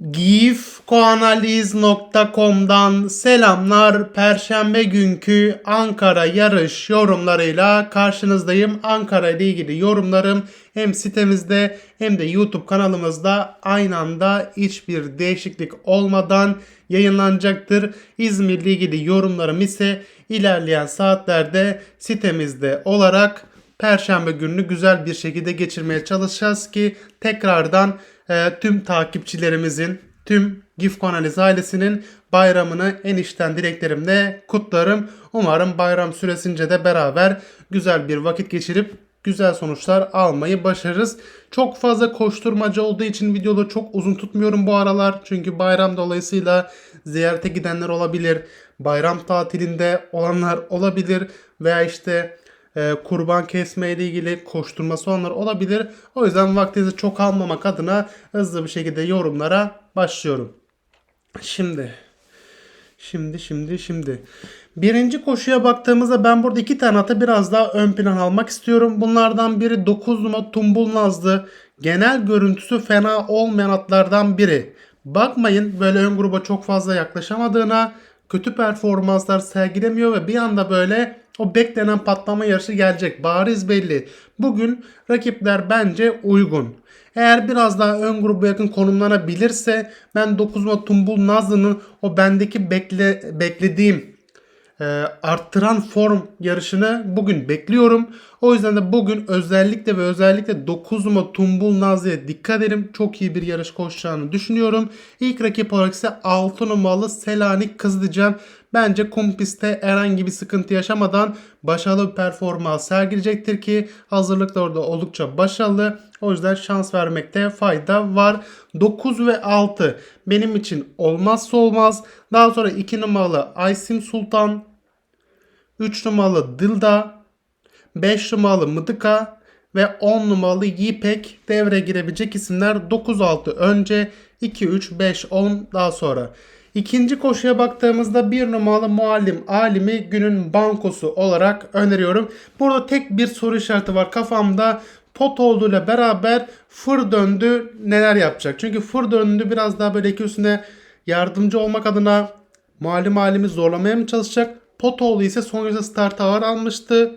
gifkoanaliz.com'dan selamlar. Perşembe günkü Ankara yarış yorumlarıyla karşınızdayım. Ankara ile ilgili yorumlarım hem sitemizde hem de YouTube kanalımızda aynı anda hiçbir değişiklik olmadan yayınlanacaktır. İzmir ile ilgili yorumlarım ise ilerleyen saatlerde sitemizde olarak Perşembe gününü güzel bir şekilde geçirmeye çalışacağız ki tekrardan e, tüm takipçilerimizin, tüm GIF Analiz ailesinin bayramını en içten dileklerimle kutlarım. Umarım bayram süresince de beraber güzel bir vakit geçirip güzel sonuçlar almayı başarırız. Çok fazla koşturmaca olduğu için videoları çok uzun tutmuyorum bu aralar. Çünkü bayram dolayısıyla ziyarete gidenler olabilir. Bayram tatilinde olanlar olabilir. Veya işte e, kurban kesme ile ilgili koşturması olanlar olabilir. O yüzden vaktinizi çok almamak adına hızlı bir şekilde yorumlara başlıyorum. Şimdi Şimdi şimdi şimdi. Birinci koşuya baktığımızda ben burada iki tane atı biraz daha ön plan almak istiyorum. Bunlardan biri 9 numara Tumbul Nazlı. Genel görüntüsü fena olmayan atlardan biri. Bakmayın böyle ön gruba çok fazla yaklaşamadığına, kötü performanslar sergilemiyor ve bir anda böyle o beklenen patlama yarışı gelecek. Bariz belli. Bugün rakipler bence uygun. Eğer biraz daha ön gruba yakın konumlanabilirse ben 9 numara Tumbul Nazlı'nın o bendeki bekle, beklediğim e, arttıran form yarışını bugün bekliyorum. O yüzden de bugün özellikle ve özellikle 9 numara Tumbul Nazlı'ya dikkat edelim. Çok iyi bir yarış koşacağını düşünüyorum. İlk rakip olarak ise 6 numaralı Selanik Kız. Bence kumpiste herhangi bir sıkıntı yaşamadan başarılı bir performans sergileyecektir ki hazırlıklar orada oldukça başarılı. O yüzden şans vermekte fayda var. 9 ve 6 benim için olmazsa olmaz. Daha sonra 2 numaralı Aysim Sultan, 3 numaralı Dilda, 5 numaralı Mıdıka ve 10 numaralı Yipek devreye girebilecek isimler 9-6 önce 2-3-5-10 daha sonra. İkinci koşuya baktığımızda bir numaralı muallim alimi günün bankosu olarak öneriyorum. Burada tek bir soru işareti var kafamda. Pot ile beraber fır döndü neler yapacak? Çünkü fır döndü biraz daha böyle iki üstüne yardımcı olmak adına muallim alimi zorlamaya mı çalışacak? Potoğlu ise son yarışta start ağır almıştı.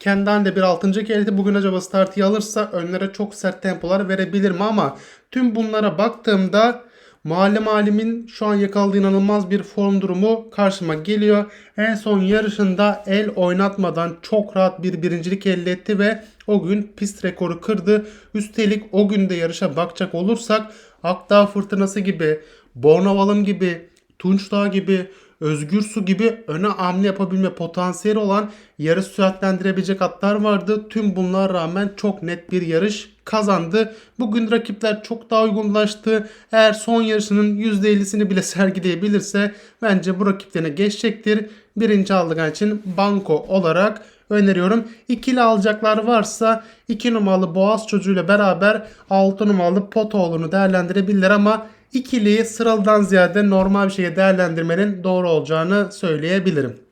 Kendi halinde bir 6. kelidi bugün acaba startı alırsa önlere çok sert tempolar verebilir mi ama tüm bunlara baktığımda Muallim Alim'in şu an yakaladığı inanılmaz bir form durumu karşıma geliyor. En son yarışında el oynatmadan çok rahat bir birincilik elde etti ve o gün pist rekoru kırdı. Üstelik o günde yarışa bakacak olursak Akdağ Fırtınası gibi, Bornavalım gibi, Tunç Dağı gibi Özgür Su gibi öne hamle yapabilme potansiyeli olan yarış süratlendirebilecek atlar vardı. Tüm bunlara rağmen çok net bir yarış kazandı. Bugün rakipler çok daha uygunlaştı. Eğer son yarışının %50'sini bile sergileyebilirse bence bu rakiplerine geçecektir. Birinci aldığı için banko olarak öneriyorum. İkili alacaklar varsa 2 numaralı Boğaz çocuğuyla beraber 6 numaralı Potoğlu'nu değerlendirebilirler ama ikiliyi sıralıdan ziyade normal bir şekilde değerlendirmenin doğru olacağını söyleyebilirim.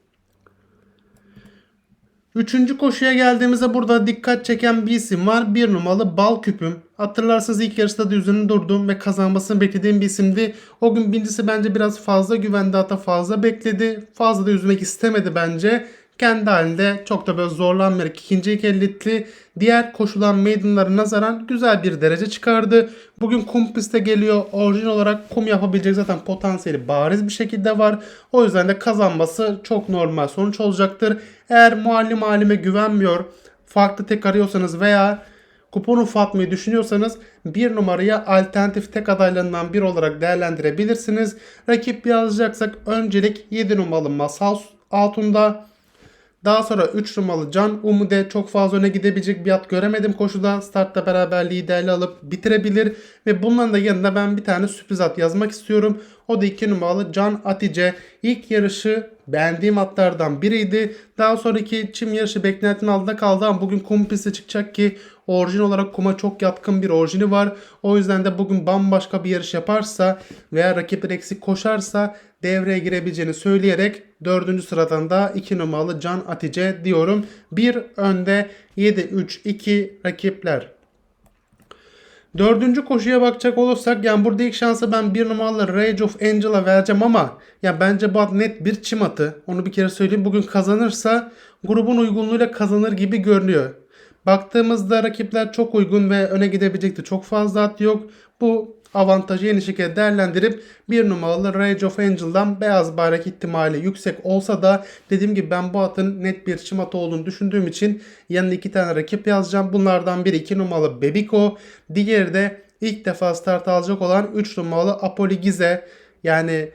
Üçüncü koşuya geldiğimizde burada dikkat çeken bir isim var. Bir numaralı Bal Küpüm. Hatırlarsanız ilk yarışta da üzerine durdum ve kazanmasını beklediğim bir isimdi. O gün birincisi bence biraz fazla güvendi hatta fazla bekledi. Fazla da üzmek istemedi bence kendi halinde çok da böyle zorlanmayarak ikinci ilk ellitti. Diğer koşulan maidenlara nazaran güzel bir derece çıkardı. Bugün kum piste geliyor. Orijin olarak kum yapabilecek zaten potansiyeli bariz bir şekilde var. O yüzden de kazanması çok normal sonuç olacaktır. Eğer muallim halime güvenmiyor, farklı tek arıyorsanız veya kupon ufaltmayı düşünüyorsanız bir numaraya alternatif tek adaylarından bir olarak değerlendirebilirsiniz. Rakip yazacaksak öncelik 7 numaralı Masal altında daha sonra 3 numaralı Can Umude çok fazla öne gidebilecek bir at göremedim koşuda. Startta beraber liderli alıp bitirebilir. Ve bunların da yanında ben bir tane sürpriz at yazmak istiyorum. O da 2 numaralı Can Atice. İlk yarışı beğendiğim atlardan biriydi. Daha sonraki çim yarışı beklentinin altında kaldı ama bugün kum pisti çıkacak ki orijin olarak kuma çok yatkın bir orijini var. O yüzden de bugün bambaşka bir yarış yaparsa veya rakip eksik koşarsa devreye girebileceğini söyleyerek 4. sıradan da 2 numaralı Can Atice diyorum. Bir önde 7-3-2 rakipler. Dördüncü koşuya bakacak olursak yani burada ilk şansı ben bir numaralı Rage of Angel'a vereceğim ama ya bence bu at net bir çim atı. Onu bir kere söyleyeyim. Bugün kazanırsa grubun uygunluğuyla kazanır gibi görünüyor. Baktığımızda rakipler çok uygun ve öne gidebilecekti. Çok fazla at yok. Bu avantajı yeni şekilde değerlendirip bir numaralı Rage of Angel'dan beyaz bayrak ihtimali yüksek olsa da dediğim gibi ben bu atın net bir çim atı olduğunu düşündüğüm için yanına iki tane rakip yazacağım. Bunlardan biri 2 numaralı Bebiko. Diğeri de ilk defa start alacak olan 3 numaralı Apoli Gize. Yani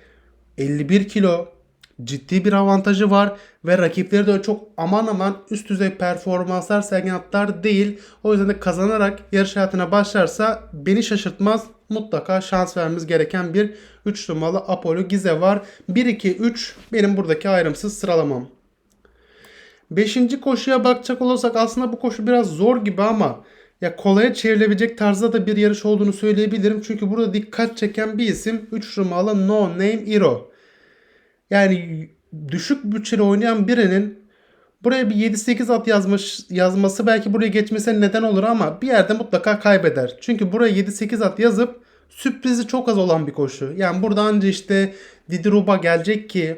51 kilo ciddi bir avantajı var ve rakipleri de çok aman aman üst düzey performanslar sergileyen atlar değil. O yüzden de kazanarak yarış hayatına başlarsa beni şaşırtmaz. Mutlaka şans vermemiz gereken bir 3 numaralı Apollo Gize var. 1-2-3 benim buradaki ayrımsız sıralamam. Beşinci koşuya bakacak olursak aslında bu koşu biraz zor gibi ama ya kolaya çevrilebilecek tarzda da bir yarış olduğunu söyleyebilirim. Çünkü burada dikkat çeken bir isim 3 numaralı No Name Hero. Yani düşük bütçeli oynayan birinin buraya bir 7-8 at yazmış yazması belki buraya geçmesine neden olur ama bir yerde mutlaka kaybeder. Çünkü buraya 7-8 at yazıp sürprizi çok az olan bir koşu. Yani burada anca işte Didiruba gelecek ki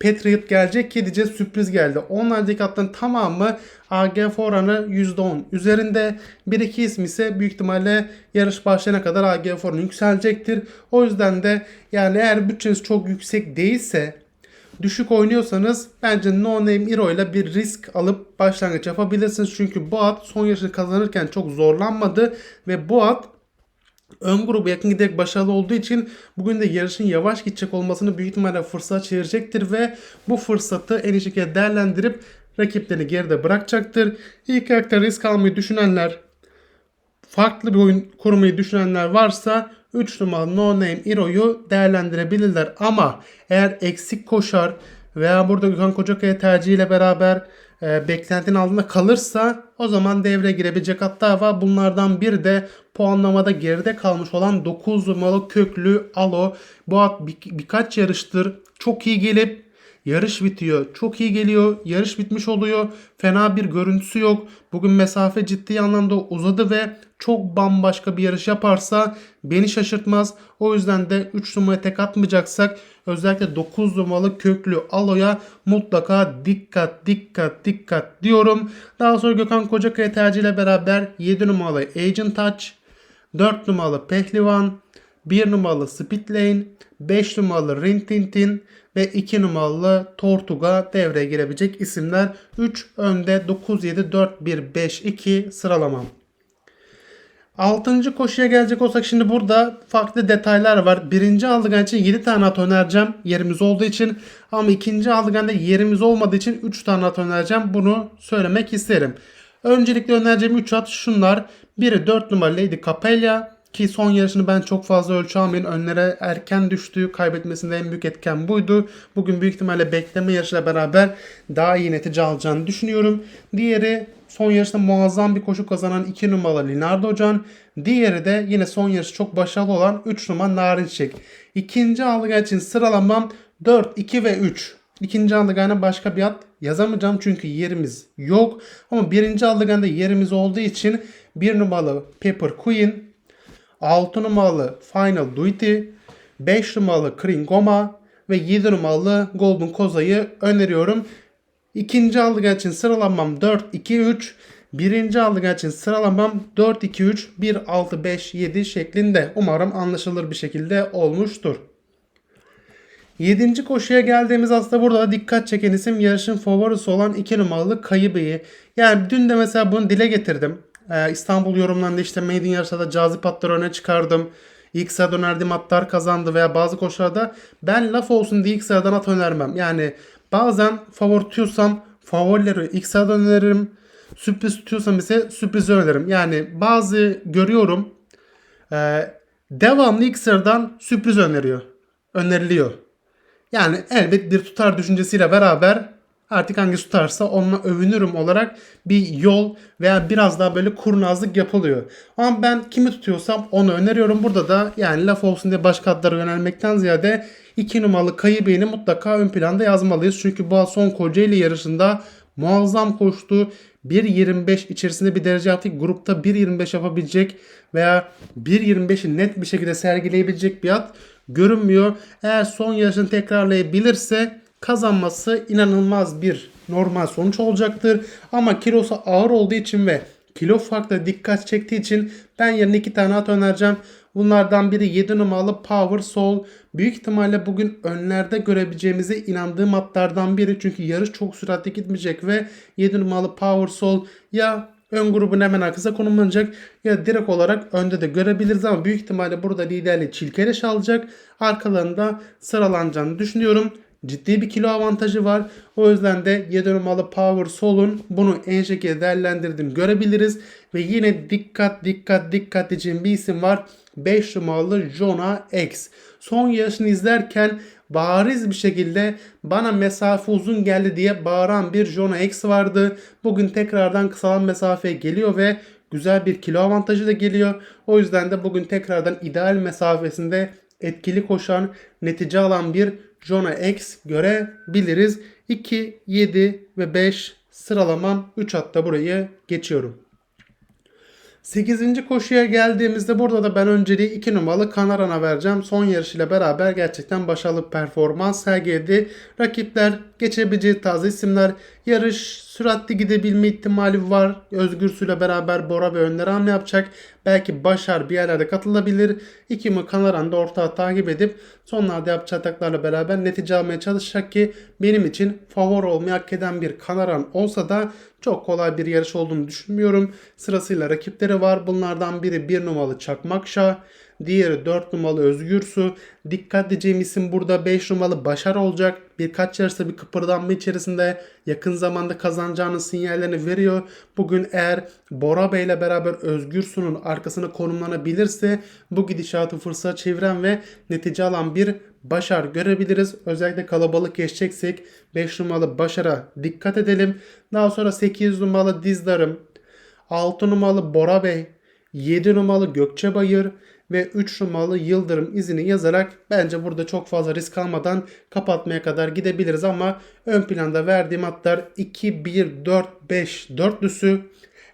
Patriot gelecek ki diyeceğiz sürpriz geldi. Onlardaki atların tamamı AGF oranı %10 üzerinde. Bir iki ismi ise büyük ihtimalle yarış başlayana kadar AGF oranı yükselecektir. O yüzden de yani eğer bütçeniz çok yüksek değilse düşük oynuyorsanız bence No Name Hero ile bir risk alıp başlangıç yapabilirsiniz. Çünkü bu at son yarışı kazanırken çok zorlanmadı ve bu at ön grubu yakın giderek başarılı olduğu için bugün de yarışın yavaş gidecek olmasını büyük ihtimalle fırsat çevirecektir ve bu fırsatı en iyi şekilde değerlendirip rakiplerini geride bırakacaktır. İlk ayakta risk almayı düşünenler farklı bir oyun kurmayı düşünenler varsa 3 numaralı No Name Hero'yu değerlendirebilirler. Ama eğer eksik koşar veya burada Gökhan Kocakaya tercihiyle beraber e, beklentinin altında kalırsa o zaman devreye girebilecek hatta var. Bunlardan biri de puanlamada geride kalmış olan 9 numaralı köklü Alo. Bu at bir, birkaç yarıştır çok iyi gelip Yarış bitiyor. Çok iyi geliyor. Yarış bitmiş oluyor. Fena bir görüntüsü yok. Bugün mesafe ciddi anlamda uzadı ve çok bambaşka bir yarış yaparsa beni şaşırtmaz. O yüzden de 3 numaraya tek atmayacaksak özellikle 9 numaralı köklü aloya mutlaka dikkat dikkat dikkat diyorum. Daha sonra Gökhan Kocakaya tercihiyle beraber 7 numaralı Agent Touch, 4 numaralı Pehlivan, 1 numaralı Speed Lane, 5 numaralı Rintintin ve 2 numaralı Tortuga devreye girebilecek isimler. 3 önde 9-7-4-1-5-2 sıralamam. 6. koşuya gelecek olsak şimdi burada farklı detaylar var. Birinci aldıgan için 7 tane at önereceğim yerimiz olduğu için. Ama ikinci aldıganda yerimiz olmadığı için 3 tane at önereceğim. Bunu söylemek isterim. Öncelikle önereceğim 3 at şunlar. Biri 4 numaralı Lady Capella. Ki son yarışını ben çok fazla ölçü almayın. Önlere erken düştüğü kaybetmesinde en büyük etken buydu. Bugün büyük ihtimalle bekleme yarışıyla beraber daha iyi netice alacağını düşünüyorum. Diğeri son yarışta muazzam bir koşu kazanan 2 numaralı Linardo Can. Diğeri de yine son yarışı çok başarılı olan 3 numara Narinçek. İkinci aldığı için sıralamam 4, 2 ve 3. İkinci aldıgana başka bir at yazamayacağım çünkü yerimiz yok. Ama birinci aldıganda yerimiz olduğu için bir numaralı Pepper Queen, 6 numaralı Final Duty, 5 numaralı Kringoma ve 7 numaralı Golden Koza'yı öneriyorum. İkinci aldığı için sıralamam 4-2-3. Birinci aldığı için sıralamam 4-2-3, 1-6-5-7 şeklinde. Umarım anlaşılır bir şekilde olmuştur. Yedinci koşuya geldiğimiz aslında burada da dikkat çeken isim yarışın favorisi olan 2 numaralı Kayıbe'yi. Yani dün de mesela bunu dile getirdim. Ee, İstanbul yorumlarında işte Maiden yarışta da cazip atları öne çıkardım. İlk sıradan önerdiğim atlar kazandı veya bazı koşularda ben laf olsun diye ilk sıradan at önermem. Yani bazen favori tutuyorsam favorileri sıradan öneririm. Sürpriz tutuyorsam ise sürprizi öneririm. Yani bazı görüyorum e, devamlı sıradan sürpriz öneriyor. Öneriliyor. Yani elbet bir tutar düşüncesiyle beraber artık hangi tutarsa onunla övünürüm olarak bir yol veya biraz daha böyle kurnazlık yapılıyor. Ama ben kimi tutuyorsam onu öneriyorum. Burada da yani laf olsun diye başka adlara yönelmekten ziyade 2 numaralı Kayıbeyni mutlaka ön planda yazmalıyız. Çünkü bu son Kocaeli yarışında muazzam koştu. 1.25 içerisinde bir derece yaptı. Grupta 1.25 yapabilecek veya 1.25'i net bir şekilde sergileyebilecek bir at görünmüyor. Eğer son yarışını tekrarlayabilirse kazanması inanılmaz bir normal sonuç olacaktır. Ama kilosu ağır olduğu için ve kilo farklı dikkat çektiği için ben yerine iki tane at önereceğim. Bunlardan biri 7 numaralı Power Soul. Büyük ihtimalle bugün önlerde görebileceğimize inandığım atlardan biri. Çünkü yarış çok süratli gitmeyecek ve 7 numaralı Power Soul ya ön grubun hemen arkasına konumlanacak ya direkt olarak önde de görebiliriz ama büyük ihtimalle burada liderliği çilkeleş alacak. Arkalarında sıralanacağını düşünüyorum ciddi bir kilo avantajı var. O yüzden de 7 numaralı Power Soul'un bunu en şekilde değerlendirdiğini görebiliriz. Ve yine dikkat dikkat dikkat diyeceğim bir isim var. 5 numaralı Jonah X. Son yarışını izlerken bariz bir şekilde bana mesafe uzun geldi diye bağıran bir Jonah X vardı. Bugün tekrardan kısalan mesafeye geliyor ve güzel bir kilo avantajı da geliyor. O yüzden de bugün tekrardan ideal mesafesinde etkili koşan, netice alan bir Jonah X görebiliriz. 2, 7 ve 5 sıralamam 3 hatta burayı geçiyorum. 8. koşuya geldiğimizde burada da ben önceliği 2 numaralı Kanaran'a vereceğim. Son yarışıyla beraber gerçekten başarılı performans sergiledi. Rakipler geçebileceği taze isimler. Yarış süratli gidebilme ihtimali var. Özgür Su'yla beraber Bora ve Önder hamle yapacak. Belki Başar bir yerlerde katılabilir. İki mi Kanaran da ortağı takip edip sonlarda yapacağı ataklarla beraber netice almaya çalışacak ki benim için favori olmayı hak eden bir Kanaran olsa da çok kolay bir yarış olduğunu düşünmüyorum. Sırasıyla rakipleri var. Bunlardan biri 1 numaralı Çakmakşah. Diğeri 4 numaralı Özgür Su. Dikkat edeceğim isim burada 5 numaralı Başar olacak. Birkaç yarışta bir kıpırdanma içerisinde yakın zamanda kazanacağının sinyallerini veriyor. Bugün eğer Bora Bey ile beraber Özgür Su'nun arkasına konumlanabilirse bu gidişatı fırsat çeviren ve netice alan bir Başar görebiliriz. Özellikle kalabalık geçeceksek 5 numaralı Başar'a dikkat edelim. Daha sonra 8 numaralı Dizdarım, 6 numaralı Bora Bey, 7 numaralı Gökçe Bayır ve 3 numaralı Yıldırım izini yazarak bence burada çok fazla risk almadan kapatmaya kadar gidebiliriz ama ön planda verdiğim atlar 2, 1, 4, 5 dörtlüsü.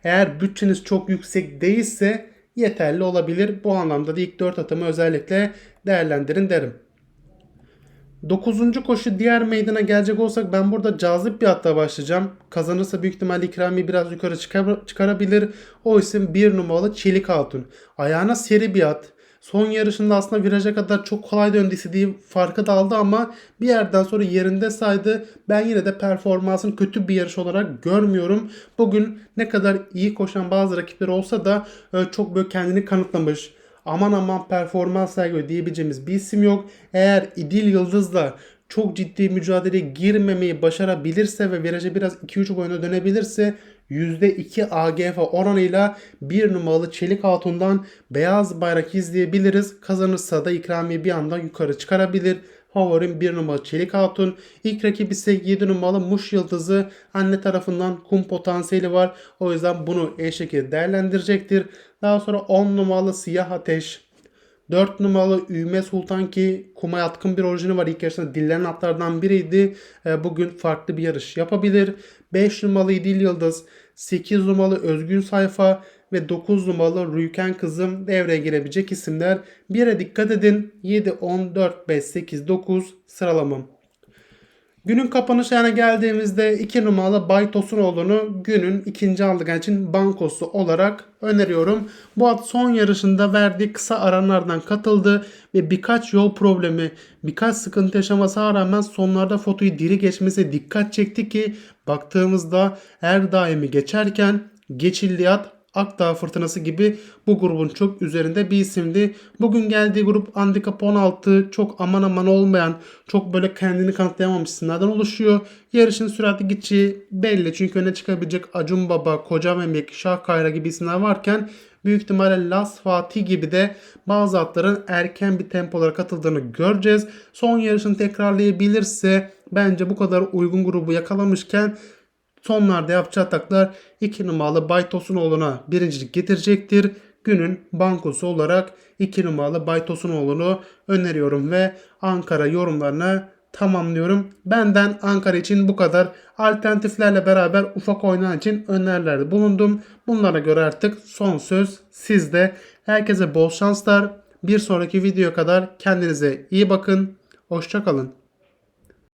Eğer bütçeniz çok yüksek değilse yeterli olabilir. Bu anlamda da ilk 4 atımı özellikle değerlendirin derim. 9. koşu diğer meydana gelecek olsak ben burada cazip bir hatta başlayacağım. Kazanırsa büyük ihtimalle ikramiyi biraz yukarı çıkar, çıkarabilir. O isim 1 numaralı Çelik Hatun. Ayağına seri bir at. Son yarışında aslında viraja kadar çok kolay döndü istediği farkı da aldı ama bir yerden sonra yerinde saydı. Ben yine de performansın kötü bir yarış olarak görmüyorum. Bugün ne kadar iyi koşan bazı rakipler olsa da e, çok böyle kendini kanıtlamış aman aman performans sergiliyor diyebileceğimiz bir isim yok. Eğer İdil Yıldız'la çok ciddi mücadeleye girmemeyi başarabilirse ve viraja biraz 2-3 boyuna dönebilirse %2 AGF oranıyla bir numaralı Çelik Hatun'dan beyaz bayrak izleyebiliriz. Kazanırsa da ikramiye bir anda yukarı çıkarabilir. Favorim 1 numaralı Çelik Hatun. İlk rakip ise 7 numaralı Muş Yıldızı. Anne tarafından kum potansiyeli var. O yüzden bunu e şekilde değerlendirecektir. Daha sonra 10 numaralı Siyah Ateş. 4 numaralı Üme Sultan ki kuma yatkın bir orijini var. İlk yarışında dillenen atlardan biriydi. E, bugün farklı bir yarış yapabilir. 5 numaralı İdil Yıldız. 8 numaralı Özgün Sayfa ve 9 numaralı Rüyken Kızım devreye girebilecek isimler. 1'e dikkat edin. 7, 10, 4, 5, 8, 9 sıralamam. Günün kapanışına geldiğimizde 2 numaralı Bay Tosunoğlu'nu günün ikinci aldığı için bankosu olarak öneriyorum. Bu at son yarışında verdiği kısa aranlardan katıldı ve birkaç yol problemi, birkaç sıkıntı yaşamasına rağmen sonlarda fotoyu diri geçmesi dikkat çekti ki baktığımızda her daimi geçerken geçildiği at Akdağ Fırtınası gibi bu grubun çok üzerinde bir isimdi. Bugün geldiği grup Handicap 16 çok aman aman olmayan, çok böyle kendini kanıtlayamamış isimlerden oluşuyor. Yarışın süratli gideceği belli çünkü öne çıkabilecek Acun Baba, Koca Mehmet, Şah Kayra gibi isimler varken büyük ihtimalle Las Fatih gibi de bazı atların erken bir tempolara katıldığını göreceğiz. Son yarışını tekrarlayabilirse bence bu kadar uygun grubu yakalamışken Sonlarda yapacağı ataklar 2 numaralı Bay Tosunoğlu'na birincilik getirecektir. Günün bankosu olarak 2 numaralı Bay Tosunoğlu'nu öneriyorum ve Ankara yorumlarına tamamlıyorum. Benden Ankara için bu kadar. Alternatiflerle beraber ufak oyunlar için önerilerde bulundum. Bunlara göre artık son söz sizde. Herkese bol şanslar. Bir sonraki videoya kadar kendinize iyi bakın. Hoşçakalın.